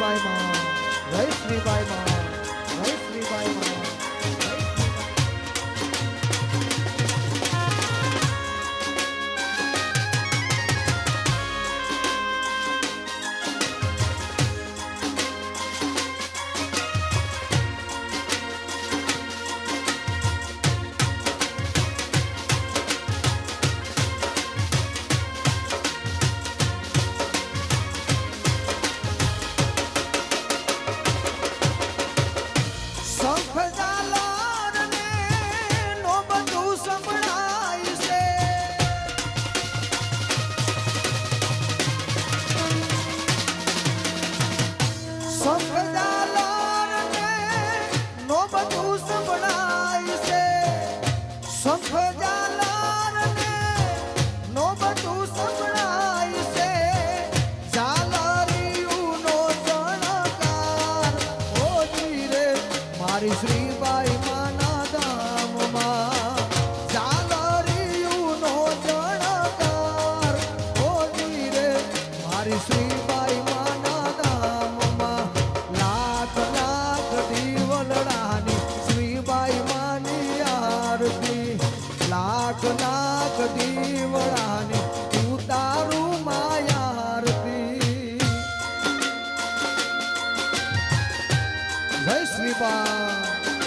revival. life, revival.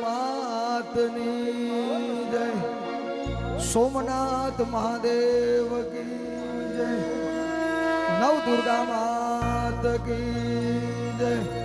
માતની જય. સોમનાથ મહાદેવ કી જય. નવ દુર્ગા માત કી જય.